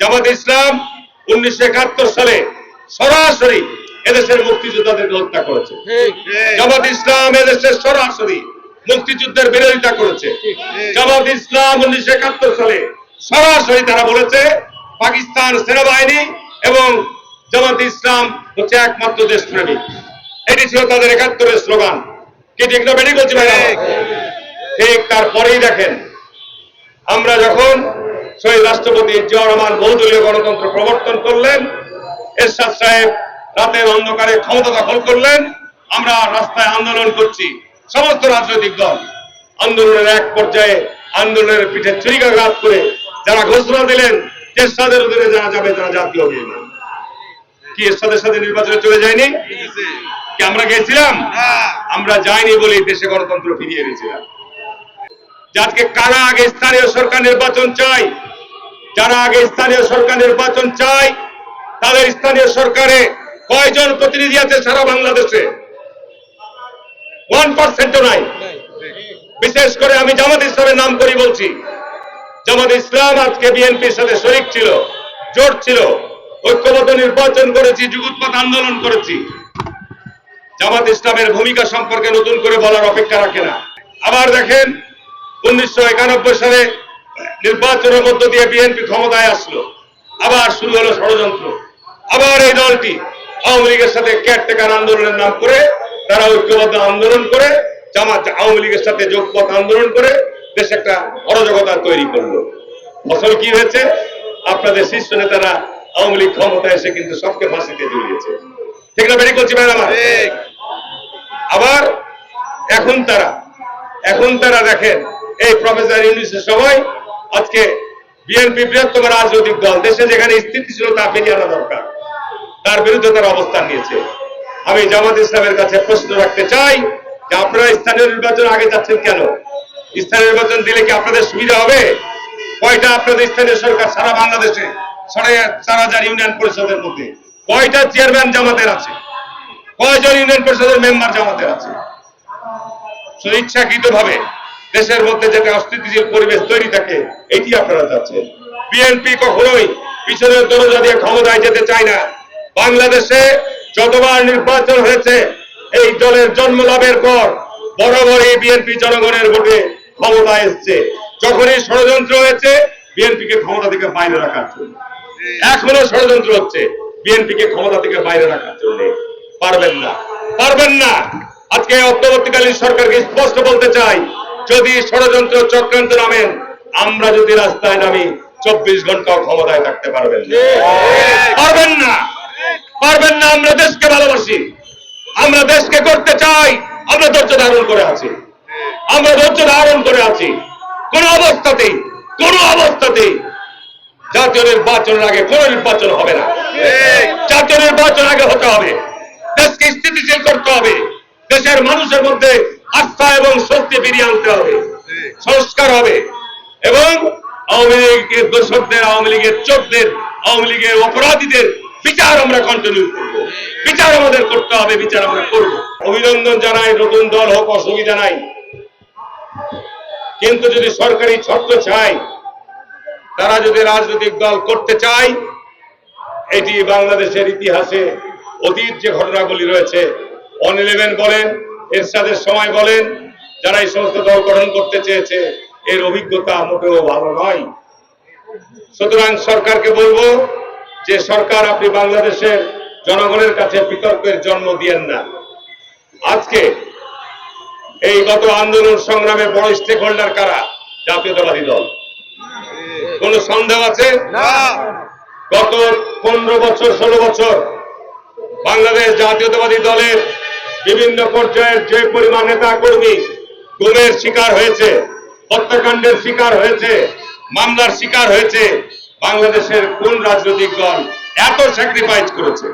জামাত ইসলাম উনিশশো একাত্তর সালে সরাসরি এদেশের মুক্তিযোদ্ধাদেরকে হত্যা করেছে। জামাত ইসলাম এদেশের সরাসরি মুক্তিযুদ্ধের বিরোধিতা করেছে। জামাত ইসলাম উনিশশো একাত্তর সালে সরাসরি তারা বলেছে পাকিস্তান সেনাবাহিনী এবং জামাত ইসলাম হচ্ছে একমাত্র দেশপ্রেমিক এটি ছিল তাদের একাত্তরের স্লোগান। কি ঠিক না বেরিয়ে বলছি ভাই? ঠিক তারপরেই দেখেন আমরা যখন শহীদ রাষ্ট্রপতি জিয়া রহমান বহুদলীয় গণতন্ত্র প্রবর্তন করলেন। এরশাদ সাহেব রাতের অন্ধকারে ক্ষমতা দখল করলেন। আমরা রাস্তায় আন্দোলন করছি সমস্ত রাজনৈতিক দল। আন্দোলনের এক পর্যায়ে আন্দোলনের পিঠে ছুরিকাঘাত করে যারা ঘোষণা দিলেন এরশাদের অধীনে যারা যাবে তারা জাতীয় অভিযান কি এরশাদের সাথে নির্বাচনে চলে যায়নি? কি আমরা গেছিলাম? আমরা যাইনি বলেই দেশে গণতন্ত্র ফিরিয়ে এনেছিলাম। যে আজকে কারা আগে স্থানীয় সরকার নির্বাচন চাই যারা আগে স্থানীয় সরকার নির্বাচন চাই তাদের স্থানীয় সরকারে কয়জন প্রতিনিধি আছে সারা বাংলাদেশে? ওয়ান পার্সেন্টও নাই। বিশেষ করে আমি জামাত ইসলামের নাম করি বলছি। জামাত ইসলাম আজকে বিএনপির সাথে শরিক ছিল, জোট ছিল, ঐক্যবদ্ধ নির্বাচন করেছি, যুগুৎপাত আন্দোলন করেছি। জামাত ইসলামের ভূমিকা সম্পর্কে নতুন করে বলার অপেক্ষা রাখে না। আবার দেখেন, উনিশশো একানব্বই সালে নির্বাচনের মধ্য দিয়ে বিএনপি ক্ষমতায় আসলো। আবার শুরু হলো ষড়যন্ত্র। আবার এই দলটি আওয়ামী লীগের সাথে কেয়ারটেকার আন্দোলনের নাম করে তারা ঐক্যবদ্ধ আন্দোলন করে জামাত আওয়ামী লীগের সাথে যোগপথ আন্দোলন করে দেশে একটা অরাজকতা তৈরি করল। ফসল কি হয়েছে? আপনাদের শীর্ষ নেতারা আওয়ামী লীগ ক্ষমতায় এসে কিন্তু সবকে ফাঁসিতে জড়িয়েছে ঠিক না বেরিয়ে করছি আমার? আবার এখন তারা এখন তারা দেখেন এই প্রফেসর ইউনিসের সময় আজকে বিএনপি বৃহত্তম রাজনৈতিক দল, দেশে যেখানে স্থিতিশীলতা ফিরিয়ে আনা দরকার, তার বিরুদ্ধে তারা অবস্থান নিয়েছে। আমি জামাত ইসলামের কাছে প্রশ্ন রাখতে চাই যে আপনারা স্থানীয় নির্বাচন আগে যাচ্ছেন কেন? স্থানীয় নির্বাচন দিলে কি আপনাদের সুবিধা হবে? কয়টা আপনাদের স্থানীয় সরকার সারা বাংলাদেশে চার হাজার ইউনিয়ন পরিষদের মধ্যে, কয়টা চেয়ারম্যান জামাতের আছে? কয়জন ইউনিয়ন পরিষদের মেম্বার জামাতের আছে? ইচ্ছাকৃত ভাবে দেশের মধ্যে যাতে অস্থিতিশীল পরিবেশ তৈরি থাকে, এটি আপনারা চাচ্ছেন। বিএনপি কখনোই পিছনের দরজা দিয়ে ক্ষমতায় যেতে চায় না। বাংলাদেশে যতবার নির্বাচন হয়েছে, এই দলের জন্ম লাভের পর বরাবরই বিএনপি জনগণের ভোটে ক্ষমতায় এসছে। যখনই ষড়যন্ত্র হয়েছে বিএনপিকে ক্ষমতা থেকে বাইরে রাখার জন্য। এখনও ষড়যন্ত্র হচ্ছে বিএনপিকে ক্ষমতা থেকে বাইরে রাখার জন্য। পারবেন না। পারবেন না। আজকে অন্তর্বর্তীকালীন সরকারকে স্পষ্ট বলতে চাই যদি ষড়যন্ত্র চক্রান্ত নামেন আমরা যদি রাস্তায় নামি চব্বিশ ঘণ্টা ক্ষমতায় থাকতে পারবেন না। পারবেন না। পারবেন না আমরা দেশকে ভালোবাসি। আমরা দেশকে করতে চাই। আমরা ধৈর্য ধারণ করে আছি। আমরা ধৈর্য ধারণ করে আছি। কোন অবস্থাতেই কোন অবস্থাতেই জাতীয় নির্বাচনের আগে কোন নির্বাচন হবে না। জাতীয় নির্বাচন আগে হতে হবে। দেশকে স্থিতিশীল করতে হবে। দেশের মানুষের মধ্যে আস্থা এবং শক্তি ফিরিয়ে আনতে হবে। সংস্কার হবে। এবং আওয়ামী লীগের দর্শকদের, আওয়ামী লীগের চোখদের আওয়ামী লীগের অপরাধীদের বিচার আমরা কন্টিনিউ করব। বিচার আমাদের করতে হবে, বিচার আমরা করব। অভিনন্দন জানাই নতুন দল হোক, অসুবিধা নাই। কিন্তু যদি সরকারি ছত্র চাই, তারা যদি রাজনৈতিক দল করতে চায়, এটি বাংলাদেশের ইতিহাসে অতীত যে ঘটনাগুলি রয়েছে, অন ইলেভেন বলেন এরশাদের সময় বলেন যারা এই সমস্ত দল গঠন করতে চেয়েছে এর অভিজ্ঞতা মোটেও ভালো নয়। সুতরাং সরকারকে বলব যে সরকার আপনি বাংলাদেশের জনগণের কাছে বিতর্কের জন্ম দিয়েন না। আজকে এই গত আন্দোলন সংগ্রামে বড় স্টেক হোল্ডার কারা? জাতীয়তাবাদী দল। কোন সন্দেহ আছে? গত পনেরো বছর ষোলো বছর বাংলাদেশ জাতীয়তাবাদী দলের বিভিন্ন পর্যায়ের যে পরিমাণ নেতা কর্মী গুমের শিকার হয়েছে, হত্যাকাণ্ডের শিকার হয়েছে, মামলার শিকার হয়েছে, বাংলাদেশের কোন রাজনৈতিক দল এত স্যাক্রিফাইস করেছে?